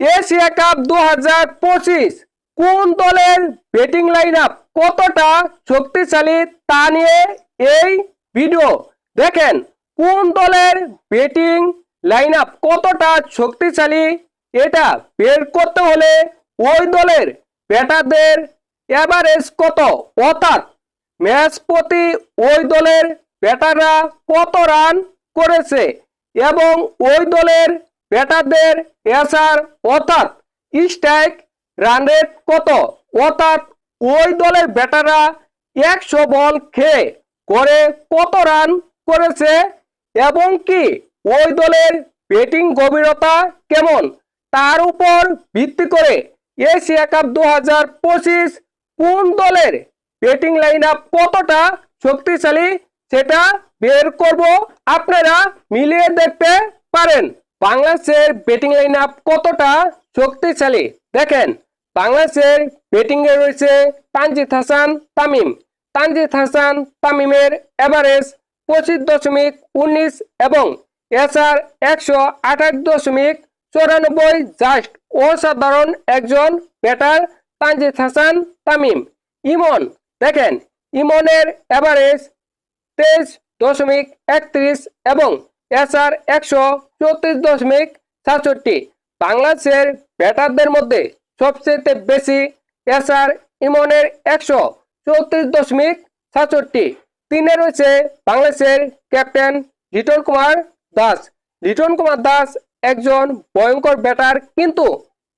Asia cup দু হাজার পঁচিশ। কোন দলের ব্যাটিং লাইন আপ কতটা শক্তিশালী তা নিয়ে এই ভিডিও দেখেন, কোন দলের ব্যাটিং লাইন আপ কতটা শক্তিশালী এটা বের করতে হলে ওই দলের ব্যাটারদের এভারেজ কত? অর্থাৎ ম্যাচ প্রতি ওই দলের ব্যাটাররা কত রান করেছে? এবং ওই দলের ব্যাটারদের এসার অর্থাৎ স্ট্রাইক রান রেট কত? অর্থাৎ ওই দলের ব্যাটাররা একশো বল খেয়ে করে কত রান করেছে? এবং কি ওই দলের ব্যাটিং গভীরতা কেমন? তার উপর ভিত্তি করে এশিয়া কাপ দু হাজার পঁচিশ কোন দলের ব্যাটিং লাইন আপ কতটা শক্তিশালী সেটা বের করব আপনারা মিলিয়ে দেখতে পারেন। বাংলাদেশের ব্যাটিং লাইন আপ কতটা শক্তিশালী? দেখেন, বাংলাদেশের ব্যাটিং এ রয়েছে তানজিদ হাসান তামিম। তানজিদ হাসান তামিমের এভারেজ পঁচিশ দশমিক উনিশ এবং এসআর একশো আঠাশ দশমিক চৌরানব্বই জাস্ট অসাধারণ একজন ব্যাটার তানজিদ হাসান তামিম। ইমন, দেখেন, ইমনের এভারেজ তেইশ দশমিক একত্রিশ এবং এসআর একশো চৌত্রিশ দশমিক সাতষট্টি। বাংলাদেশের ব্যাটারদের মধ্যে সবচেয়ে বেশি এসআর ইমনের একশো চৌত্রিশ দশমিক সাতষট্টি। তিনে রয়েছে বাংলাদেশের ক্যাপ্টেন লিটন কুমার দাস। লিটন কুমার দাস একজন ভয়ঙ্কর ব্যাটার, কিন্তু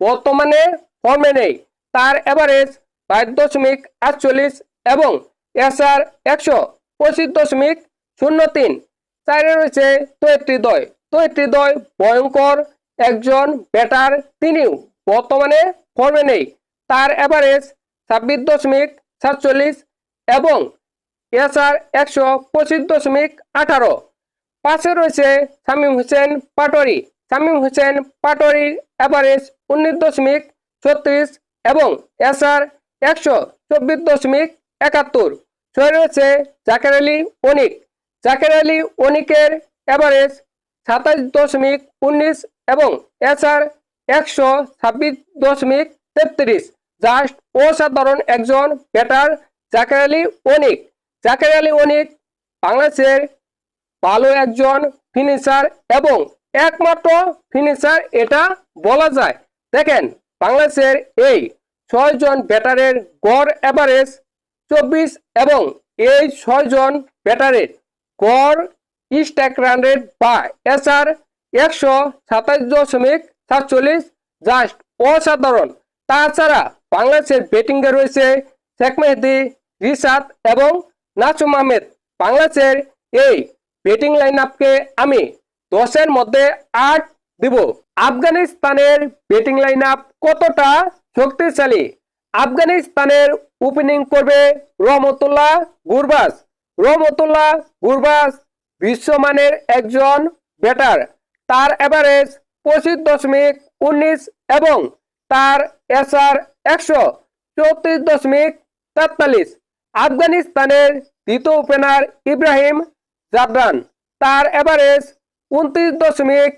বর্তমানে ফর্মে নেই। তার এভারেজ বাইশ দশমিক আটচল্লিশ এবং এসআর একশো পঁচিশ দশমিক শূন্য তিন। চারে রয়েছে তৈত্রী দয় তৈত্রী দয় ভয়ঙ্কর, একজন ব্যাটার তিনিও বর্তমানে ফর্মে নেই। তার এভারেজ ছাব্বিশ দশমিক সাতচল্লিশ এবং এসআর একশো পঁচিশ দশমিক আঠারো। পাশে রয়েছে শামীম হোসেন পাটোয়ারি। শামীম হোসেন পাটোয়ারির অ্যাভারেজ উনিশ দশমিক ছত্রিশ এবং এসআর একশো চব্বিশ দশমিক একাত্তর। ছয় রয়েছে জাকের আলী অনিক। জাকের আলী, অনিকের, এভারেজ সাতাশ দশমিক উনিশ এবং এসআর একশো ছাব্বিশ দশমিক তেত্রিশ। জাস্ট অসাধারণ একজন ব্যাটার জাকের আলী, অনিক। জাকের আলী, অনিক বাংলাদেশের ভালো একজন ফিনিশার এবং একমাত্র ফিনিশার এটা বলা যায়। দেখেন, বাংলাদেশের এই ছয়জন ব্যাটারের গড় এভারেজ চব্বিশ এবং এই ছয়জন ব্যাটারের গড় স্ট্যাক রান রেট বা এসআর একশো সাতাশ দশমিক সাতচল্লিশ, জাস্ট অসাধারণ। তাছাড়া বাংলাদেশের ব্যাটিংয়ে রয়েছে শেখ মেহেদি, রিশাদ এবং নাসুম আহমেদ। বাংলাদেশের এই ব্যাটিং লাইন আপকে আমি দশের মধ্যে আট দিব। আফগানিস্তানের ব্যাটিং লাইন আপ কতটা শক্তিশালী? আফগানিস্তানের ওপেনিং করবে রহমতুল্লাহ গুরবাস রহমতুল্লাহ গুরবাস বিশ্বমানের একজন ব্যাটার তার এভারেজ পঁচিশ দশমিক উনিশ এবং তার এসআর একশো চৌত্রিশ দশমিক তেতাল্লিশ। আফগানিস্তানের দ্বিতীয় ওপেনার ইব্রাহিম জাবরান। তার এভারেজ উনত্রিশ দশমিক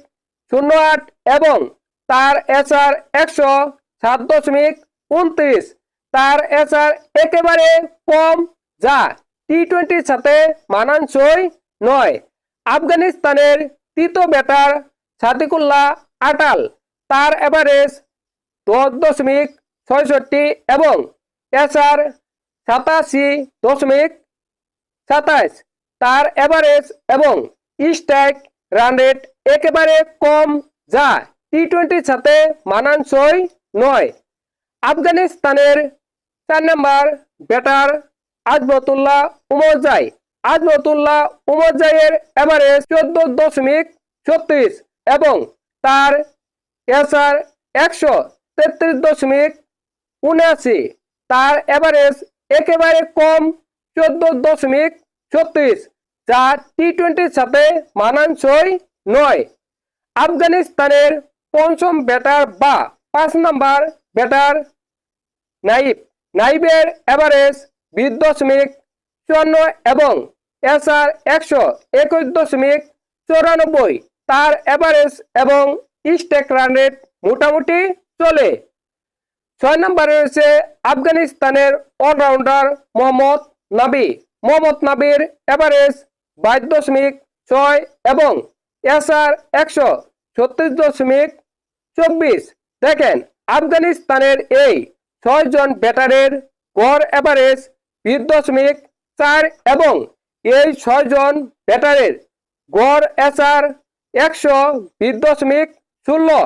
শূন্য আট এবং তার এসআর একশো সাত দশমিক উনত্রিশ। তার এসআর একেবারে কম যা টি টোয়েন্টির সাথে মানানসই নয়। আফগানিস্তানের তৃতীয় ব্যাটার সাদিকুল্লাহ আটাল তার এভারেজ দশ দশমিক ছয়ষট্টি এবং এসআর সাতাশি দশমিক সাতাশ, তার এভারেজ এবং স্ট্রাইক রান রেট একেবারে কম যা টি টোয়েন্টির সাথে মানানসই নয়। আফগানিস্তানের চার নম্বর ব্যাটার আজমতুল্লাহ উমরজাই আজমতুল্লাহ উমরজাইয়ের এভারেজ চোদ্দ দশমিক ছত্রিশ এবং তার এসআর একশো তেত্রিশ দশমিক উনআশি। তার এভারেজ একেবারে কম চোদ্দ দশমিক ছত্রিশ, যা টি টোয়েন্টির সাথে মানানসই নয়। আফগানিস্তানের পঞ্চম ব্যাটার বা পাঁচ নম্বর ব্যাটার নাইব। নাইবের এভারেজ বিশ দশমিক চুয়ান্ন এবং এসআর একশো একুশ দশমিক চৌরানব্বই। তার এভারেজ এবং স্টেক রান রেট মোটামুটি চলে। ছয় নম্বরে রয়েছে আফগানিস্তানের অলরাউন্ডার মোহাম্মদ নাবি। মোহাম্মদ নাবির এভারেজ বাইশ দশমিক ছয় এবং এসআর একশো ছত্রিশ দশমিক চব্বিশ। দেখেন, আফগানিস্তানের এই ছয়জন ব্যাটারের গড় এভারেজ বিশ দশমিক চার এবং এই ছয়জন ব্যাটারের গড় এসআর একশো বিশ দশমিক ষোলো।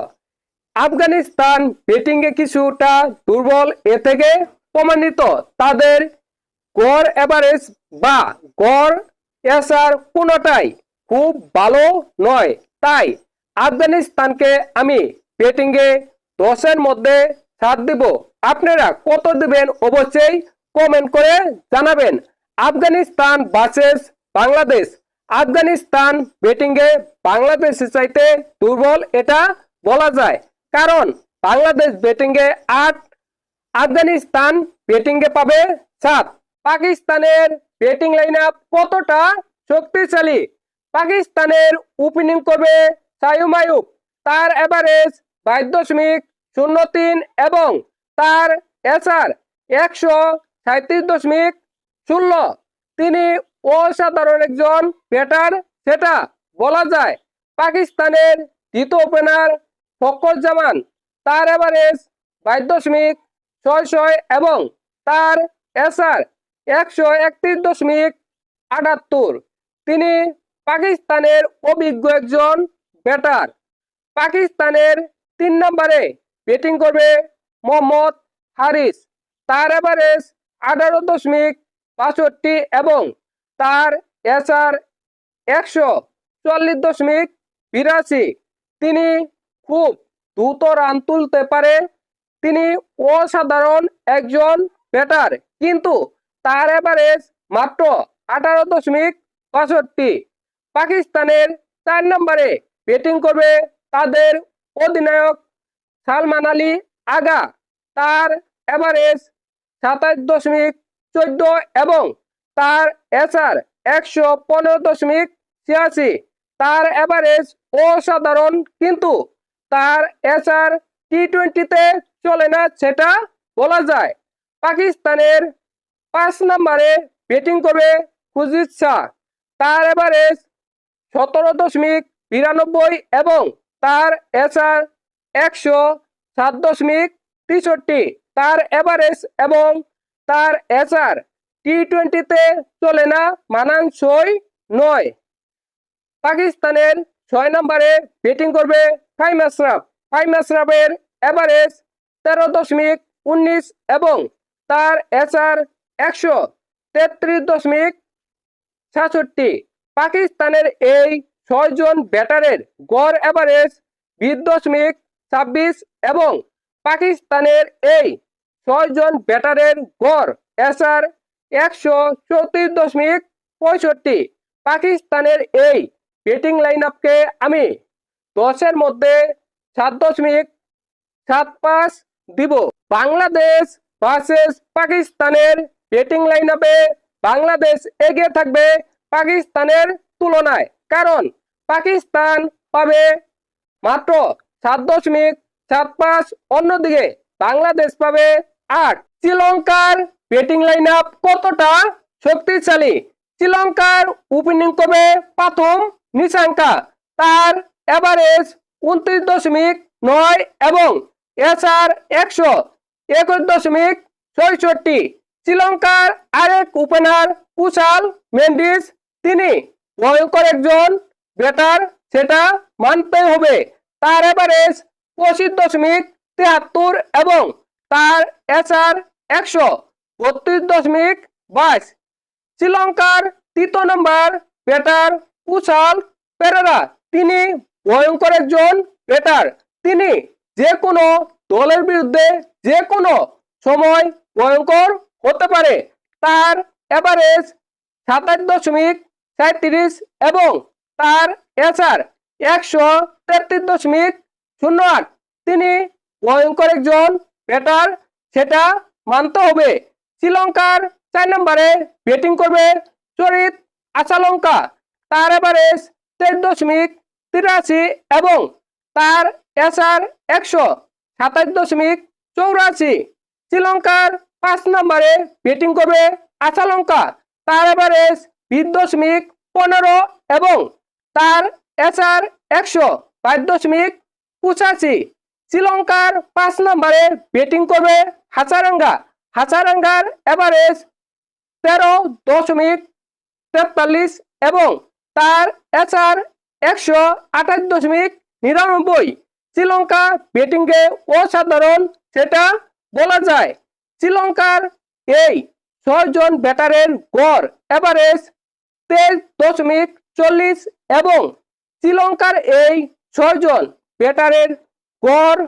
আফগানিস্তান ব্যাটিংয়ে কিছুটা দুর্বল এ থেকে প্রমাণিত। তাদের গড় এভারেজ বা গড় এসার কোনোটাই খুব ভালো নয়। তাই আফগানিস্তানকে আমি ব্যাটিংয়ে দশের মধ্যে সাত দিব। আপনারা কত দেবেন? অবশ্যই কমেন্ট করে জানাবেন। আফগানিস্তান ভার্সেস বাংলাদেশ। আফগানিস্তান ব্যাটিংয়ে বাংলাদেশের চাইতে দুর্বল, এটা বলা যায়। কারণ বাংলাদেশ ব্যাটিংয়ে আট, আফগানিস্তান ব্যাটিংয়ে পাবে সাত। পাকিস্তানের ব্যাটিং লাইন আপ কতটা শক্তিশালী? পাকিস্তানের ওপেনিং করবে সায়ুম আয়ুব তার এভারেজ বাইশ দশমিক শূন্য তিন এবং তার এসআর একশো সাঁত্রিশ দশমিক ষোলো। তিনি অসাধারণ একজন ব্যাটার। সেটা বলা যায় পাকিস্তানের দ্বিতীয় ওপেনার ফকর জামান। তার এভারেজ বাইশ দশমিক ছয় ছয় এবং তার এসআর একশো একত্রিশ দশমিক আটাত্তর। তিনি পাকিস্তানের অভিজ্ঞ একজন ব্যাটার। পাকিস্তানের তিন নম্বরে ব্যাটিং করবে মোহাম্মদ হারিস। তার এভারেজ আঠারো দশমিক বাষট্টি এবং তার এসআর একশো চল্লিশ দশমিক বিরাশি। তিনি খুব দ্রুত রান তুলতে পারে। তিনি অসাধারণ একজন ব্যাটার, কিন্তু তার এভারেজ মাত্র আঠারো দশমিক বাষট্টি। পাকিস্তানের চার নম্বরে ব্যাটিং করবে তাদের অধিনায়ক সালমান আলী আগা। তার এভারেজ সাতাশ দশমিক চোদ্দ এবং তার এসআর একশো পনেরো দশমিক ছিয়াশি। তার এভারেজ অসাধারণ, কিন্তু তার এসআর টি টোয়েন্টিতে চলে না সেটা বলা যায়। পাকিস্তানের পাঁচ নম্বরে ব্যাটিং করবে খুজিদ শাহ। তার এভারেজ সতেরো দশমিক বিরানব্বই এবং তার এসআর একশো সাত দশমিক তেষট্টি। তার এভারেজ এবং তার এসআর টি টোয়েন্টিতে চলে না, মানানসই নয়। পাকিস্তানের ছয় নম্বরে ব্যাটিং করবে ফাইম আশরাফ। ফাইম আশরাফের এভারেজ তেরো দশমিক উনিশ এবং তার এসআর একশো তেত্রিশ দশমিক সাতষট্টি। পাকিস্তানের এই ছয়জন ব্যাটারের গড় এভারেজ বিশ দশমিক ছাব্বিশ এবং পাকিস্তানের এই ছয়জন ব্যাটারের গড় এসআর একশো চৌত্রিশ দশমিক পঁয়ষট্টি। পাকিস্তানের এই ব্যাটিং লাইন আপকে আমি দশের মধ্যে সাত দশমিক সাত পাঁচ দিব। বাংলাদেশ ভার্সেস পাকিস্তানের ব্যাটিং লাইন আপে বাংলাদেশ এগিয়ে থাকবে পাকিস্তানের তুলনায়। কারণ পাকিস্তান পাবে মাত্র সাত দশমিক সাত পাঁচ, অন্যদিকে বাংলাদেশ পাবে আট শ্রীলঙ্কার ব্যাটিং লাইন আপ কতটা শক্তিশালী? শ্রীলঙ্কার ওপেনিং করবে প্রথম নিশাঙ্কা? তার এভারেজ উনত্রিশ দশমিক নয় এবং এসআর একশো একুশ দশমিক ছয়ষট্টি। শ্রীলঙ্কার আরেক ওপেনার কুশাল মেন্ডিস। তিনি ভয়ঙ্কর একজন ব্যাটার সেটা মানতে হবে। তার এভারেজ পঁচিশ দশমিক তেহাত্তর এবং তার এসআর একশো বত্রিশ দশমিক বাইশ। শ্রীলঙ্কার তৃতীয় নম্বর ব্যাটার কুশাল পেরেরা। তিনি ভয়ঙ্কর একজন ব্যাটার। তিনি যে কোনো দলের বিরুদ্ধে যে কোনো সময় ভয়ঙ্কর হতে পারে। তার এভারেজ সাতাশ দশমিক সাঁত্রিশ এবং তার এসআর একশো তেত্রিশ দশমিক শূন্য আট। তিনি ভয়ঙ্কর একজন ব্যাটার সেটা মানতে হবে। শ্রীলঙ্কার চার নম্বরে ব্যাটিং করবে চরিত আশালঙ্কা। তার এভারেজ তেইশ দশমিক তিরাশি এবং তার এসআর একশো সাতাশ দশমিক চৌরাশি। শ্রীলঙ্কার পাঁচ নম্বরে ব্যাটিং করবে আশালঙ্কা। তার এভারেজ বিশ দশমিক পনেরো এবং তার এসআর একশো বাইশ দশমিক পঁচাশি। শ্রীলঙ্কার পাঁচ নম্বরে ব্যাটিং করবে হাসারাঙ্গা হাসারাঙ্গার এভারেজ তেরো দশমিক তেতাল্লিশ এবং তার এসআর একশো আঠাশ দশমিক নিরানব্বই। শ্রীলঙ্কা ব্যাটিংয়ে অসাধারণ সেটা বলা যায়। শ্রীলঙ্কার এই ছয়জন ব্যাটারের গড় এভারেজ তেইশ দশমিক চল্লিশ এবং শ্রীলঙ্কার এই ছয়জন ব্যাটারের গড়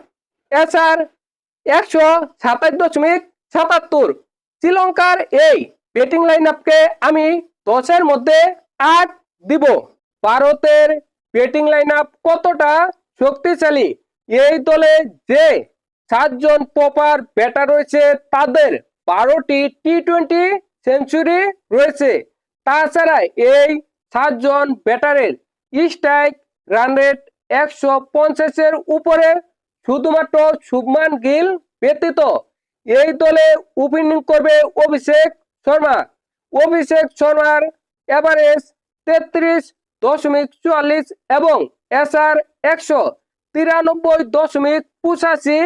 এসআর একশো সাতাশ দশমিক সাতাত্তর। শ্রীলঙ্কার এই ব্যাটিং লাইন আপকে আমি দশের মধ্যে আট দিব। ভারতের ব্যাটিং লাইন আপ কতটা শক্তিশালী? এই দলে যে সাতজন প্রপার ব্যাটার রয়েছে, তাদের বারোটি টি টোয়েন্টি সেঞ্চুরি রয়েছে। তাছাড়া এই সাতজন ব্যাটারের স্ট্রাইক রান রেট একশো পঞ্চাশের উপরে শুধুমাত্র শুভমান গিল ব্যতীত এই দলে ওপেনিং করবে অভিষেক শর্মা। অভিষেক শর্মার এভারেজ তেত্রিশ দশমিক চুয়াল্লিশ এবং এসআর একশো তিরানব্বই দশমিক পঁচাশি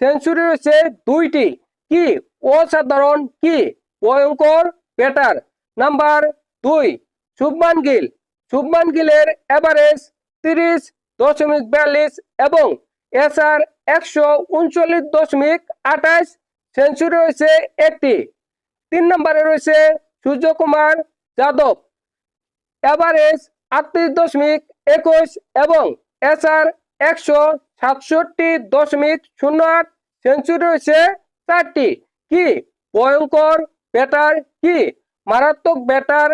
সেঞ্চুরি রয়েছে দুইটি। কি অসাধারণ, কি ভয়ঙ্কর ব্যাটার। নাম্বার দুই, শুভমান গিল। শুভমান গিলের এভারেজ তিরিশ দশমিক বিয়াল্লিশ এবং এসআর একশো উনচল্লিশ দশমিক আঠাশ সেঞ্চুরি রয়েছে একটি। তিন নম্বরে রয়েছে সূর্যকুমার যাদব। এভারেজ আটত্রিশ দশমিক একুশ এবং এসআর একশো সাতষট্টি দশমিক শূন্য আট সেঞ্চুরি রয়েছে চারটি। কি ভয়ঙ্কর ব্যাটার? কি মারাত্মক ব্যাটার?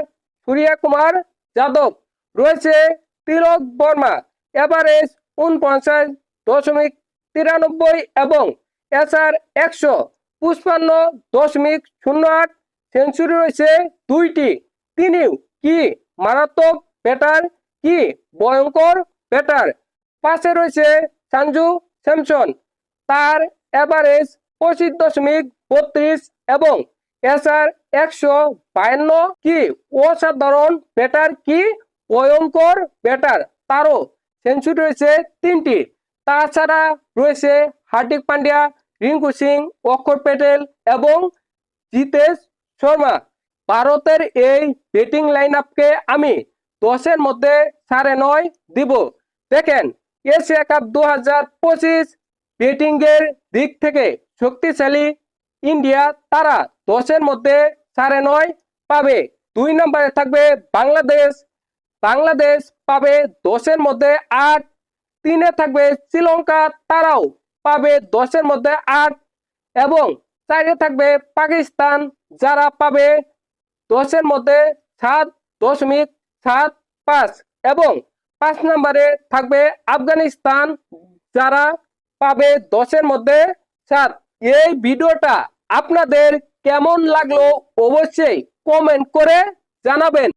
সূর্যা কুমার যাদব। রয়েছে তিলক বর্মা। এভারেজ উনপঞ্চাশ দশমিক তিরানব্বই এবং এসআর একশো পুষ্পান্ন দশমিক শূন্য আট সেঞ্চুরি রয়েছে দুইটি। তিনিও কি মারাত্মক ব্যাটার, কি ভয়ঙ্কর ব্যাটার? পাশে রয়েছে সঞ্জু স্যামসন। তার এভারেজ পঁচিশ দশমিক বত্রিশ এবং এসআর একশো বায়ান্ন, কি অসাধারণ ব্যাটার, কি ভয়ঙ্কর ব্যাটার? তারও সেঞ্চুরি রয়েছে তিনটি। তাছাড়া রয়েছে হার্দিক পান্ডিয়া, রিঙ্কু সিং, অক্ষর প্যাটেল এবং জিতেশ শর্মা। ভারতের এই ব্যাটিং লাইন আপকে আমি দশের মধ্যে সাড়ে নয় দিব। দেখেন, এশিয়া কাপ দু হাজার পঁচিশ ব্যাটিং এর দিক থেকে শক্তিশালী ইন্ডিয়া তারা দশের মধ্যে সাড়ে নয় পাবে। দুই নম্বরে থাকবে বাংলাদেশ বাংলাদেশ পাবে দশের মধ্যে আট, তিনে থাকবে শ্রীলঙ্কা, তারাও পাবে দশের মধ্যে আট এবং চারে থাকবে পাকিস্তান, যারা পাবে দশের মধ্যে সাত দশমিক সাত পাঁচ এবং পাঁচ নম্বরে থাকবে আফগানিস্তান, যারা পাবে দশের মধ্যে সাত। এই ভিডিওটা আপনাদের কেমন লাগল অবশ্যই কমেন্ট করে জানাবেন।